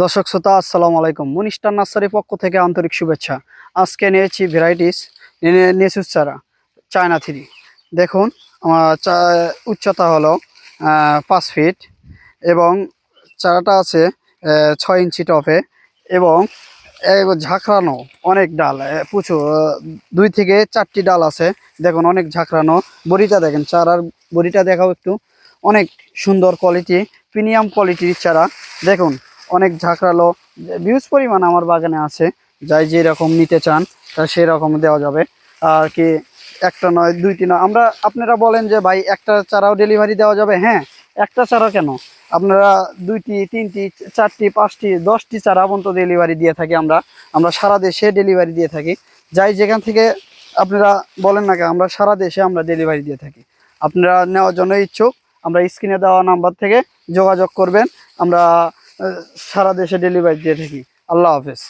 দর্শক শ্রোতা, আসসালামু আলাইকুম। মুনিস্টার নার্সারির পক্ষ থেকে আন্তরিক শুভেচ্ছা। আজকে নিয়েছি ভ্যারাইটিস নেসুস চারা, চায়না থ্রি। দেখুন, আমার উচ্চতা হলো পাঁচ ফিট এবং চারাটা আছে ছয় ইঞ্চি টপে এবং ঝাঁকড়ানো অনেক ডাল প্রচুর দুই থেকে চারটি ডাল আছে। দেখুন, অনেক ঝাঁকড়ানো বড়িটা দেখেন, চারার বড়িটা দেখাও একটু। অনেক সুন্দর কোয়ালিটি প্রিমিয়াম কোয়ালিটির চারা। দেখুন অনেক ঝাঁকড়ালো বিউজ পরিমাণ আমার বাগানে আছে, যাই যে রকম নিতে চান, তা সেই রকম দেওয়া যাবে। আর কি, একটা নয় দুইটি নয় আমরা, আপনারা বলেন যে ভাই, একটা চারাও ডেলিভারি দেওয়া যাবে? হ্যাঁ একটা চারা কেন? আপনারা দুইটি, তিনটি, চারটি, পাঁচটি, দশটি চারা পর্যন্ত ডেলিভারি দিয়ে থাকি আমরা। আমরা সারা দেশে ডেলিভারি দিয়ে থাকি। যাই যেখান থেকে আপনারা বলেন না কেন, আমরা সারা দেশে আমরা ডেলিভারি দিয়ে থাকি। আপনারা নেওয়ার জন্য ইচ্ছুক, আমরা স্ক্রিনে দেওয়া নাম্বার থেকে যোগাযোগ করবেন। আমরা সারা দেশে ডেলিভারি দিয়ে থাকি। আল্লাহ হাফেজ।